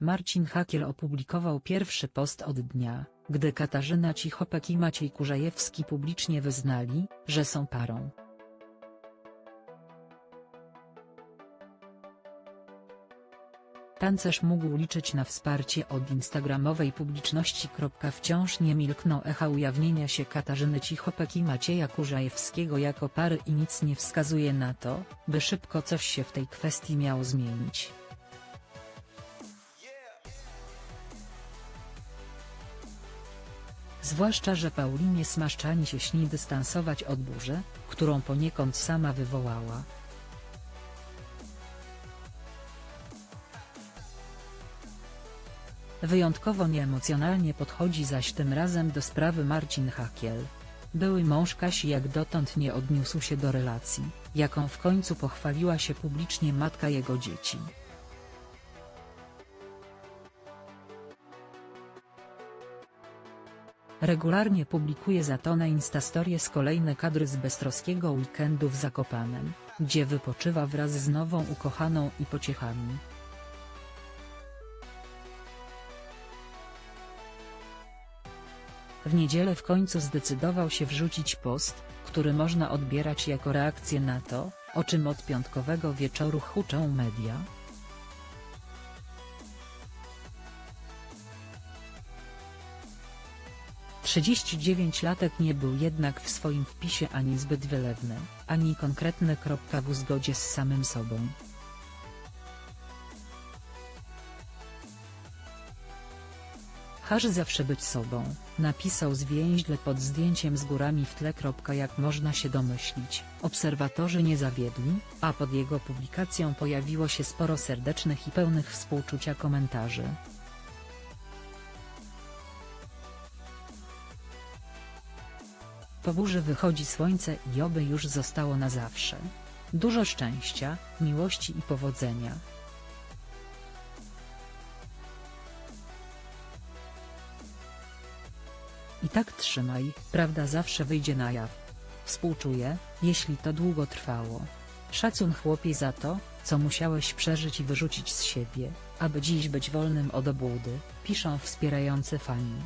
Marcin Hakiel opublikował pierwszy post od dnia, gdy Katarzyna Cichopek i Maciej Kurzajewski publicznie wyznali, że są parą. Tancerz mógł liczyć na wsparcie od instagramowej publiczności. Wciąż nie milkną echa ujawnienia się Katarzyny Cichopek i Macieja Kurzajewskiego jako pary i nic nie wskazuje na to, by szybko coś się w tej kwestii miało zmienić. Zwłaszcza, że Paulinie Smaszczani się śni dystansować od burzy, którą poniekąd sama wywołała. Wyjątkowo nieemocjonalnie podchodzi zaś tym razem do sprawy Marcin Hakiel. Były mąż Kasi jak dotąd nie odniósł się do relacji, jaką w końcu pochwaliła się publicznie matka jego dzieci. Regularnie publikuje za to na Instastories kolejne kadry z beztroskiego weekendu w Zakopanem, gdzie wypoczywa wraz z nową ukochaną i pociechami. W niedzielę w końcu zdecydował się wrzucić post, który można odbierać jako reakcję na to, o czym od piątkowego wieczoru huczą media. Latek nie był jednak w swoim wpisie ani zbyt wylewny, ani konkretny. W uzgodzie z samym sobą. Haż zawsze być sobą, napisał zwięźle pod zdjęciem z górami w tle. Jak można się domyślić, obserwatorzy nie zawiedli, a pod jego publikacją pojawiło się sporo serdecznych i pełnych współczucia komentarzy. Po burzy wychodzi słońce i oby już zostało na zawsze. Dużo szczęścia, miłości i powodzenia. I tak trzymaj, prawda zawsze wyjdzie na jaw. Współczuję, jeśli to długo trwało. Szacun chłopie za to, co musiałeś przeżyć i wyrzucić z siebie, aby dziś być wolnym od obłudy, piszą wspierający fani.